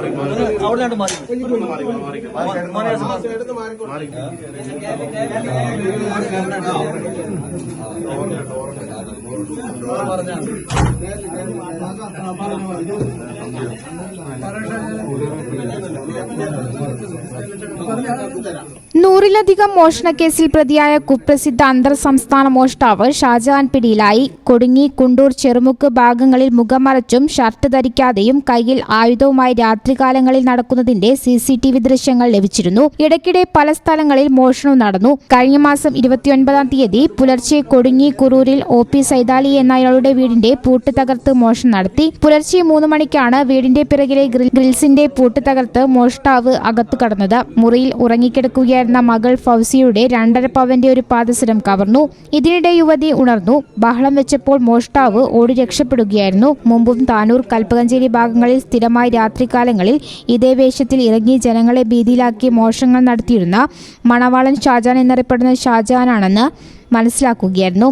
മാറി നൂറിലധികം കേസിൽ പ്രതിയായ കുപ്രസിദ്ധ അന്തർ സംസ്ഥാന മോഷ്ടാവ് ഷാജഹാൻ പിടിയിലായി. കൊടുങ്ങി കുണ്ടൂർ ചെറുമുക്ക് ഭാഗങ്ങളിൽ മുഖം മറച്ചും ഷർട്ട് ധരിക്കാതെയും കയ്യിൽ ആയുധവുമായി രാത്രികാലങ്ങളിൽ നടക്കുന്നതിന്റെ സി സി ടി വി ദൃശ്യങ്ങൾ ലഭിച്ചിരുന്നു. ഇടയ്ക്കിടെ പല സ്ഥലങ്ങളിൽ മോഷണം നടന്നു. കഴിഞ്ഞ മാസം ഇരുപത്തിയൊൻപതാം തീയതി പുലർച്ചെ കൊടുങ്ങി കുറൂരിൽ ഒ പി സൈതാലി എന്ന അയാളുടെ വീടിന്റെ പൂട്ട് തകർത്ത് മോഷണം നടത്തി. പുലർച്ചെ മൂന്ന് മണിക്കാണ് വീടിന്റെ പിറകിലെ ഗ്രിൽ- ഗ്രിൽസിന്റെ പൂട്ട് തകർത്ത് മോഷ്ടാവ് അകത്തു കടന്നത്. മുറിയിൽ ഉറങ്ങിക്കിടക്കുകയായിരുന്ന മകൾ ഫൗസിയുടെ രണ്ടര പവന്റെ ഒരു പാദസരം കവർന്നു. ഇതിനിടെ യുവതി ഉണർന്നു. ബഹളം വെച്ചപ്പോൾ മോഷ്ടാവ് ഓടി രക്ഷപ്പെടുകയായിരുന്നു. മുമ്പും താനൂർ കൽപ്പകഞ്ചേരി ഭാഗങ്ങളിൽ സ്ഥിരമായി രാത്രികാലങ്ങളിൽ ഇതേ വേഷത്തിൽ ഇറങ്ങി ജനങ്ങളെ ഭീതിയിലാക്കി മോഷങ്ങൾ നടത്തിയിരുന്ന മണവാളൻ ഷാജാൻ എന്നറിയപ്പെടുന്ന ഷാജഹാനാണെന്ന് മനസ്സിലാക്കുകയായിരുന്നു.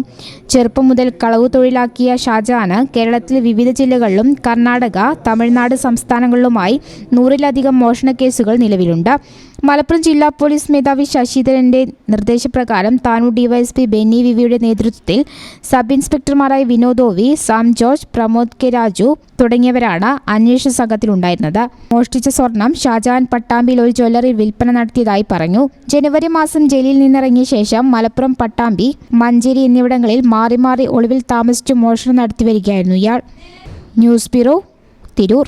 ചെറുപ്പം മുതൽ കളവ് തൊഴിലാക്കിയ ഷാജഹാന് കേരളത്തിൽ വിവിധ ജില്ലകളിലും കർണാടക തമിഴ്നാട് സംസ്ഥാനങ്ങളിലുമായി നൂറിലധികം മോഷണ കേസുകൾ നിലവിലുണ്ട്. മലപ്പുറം ജില്ലാ പോലീസ് മേധാവി ശശിധരന്റെ നിർദ്ദേശപ്രകാരം താനൂർ ഡിവൈഎസ്പി ബെന്നി വിവിയുടെ നേതൃത്വത്തിൽ സബ് ഇൻസ്പെക്ടർമാരായ വിനോദോവി Sam George Pramod K Raju തുടങ്ങിയവരാണ് അന്വേഷണ സംഘത്തിലുണ്ടായിരുന്നത് മോഷ്ടിച്ച സ്വർണം ഷാജഹാൻ പട്ടാമ്പിയിൽ ഒരു ജ്വല്ലറിയിൽ വിൽപ്പന നടത്തിയതായി പറഞ്ഞു. ജനുവരി മാസം ജയിലിൽ നിന്നിറങ്ങിയ ശേഷം മലപ്പുറം പട്ടാമ്പി മഞ്ചേരി എന്നിവിടങ്ങളിൽ മാറി മാറി ഒളിവിൽ താമസിച്ചു മോഷണം നടത്തി വരികയായിരുന്നു ഇയാൾ. News bureau Tirur.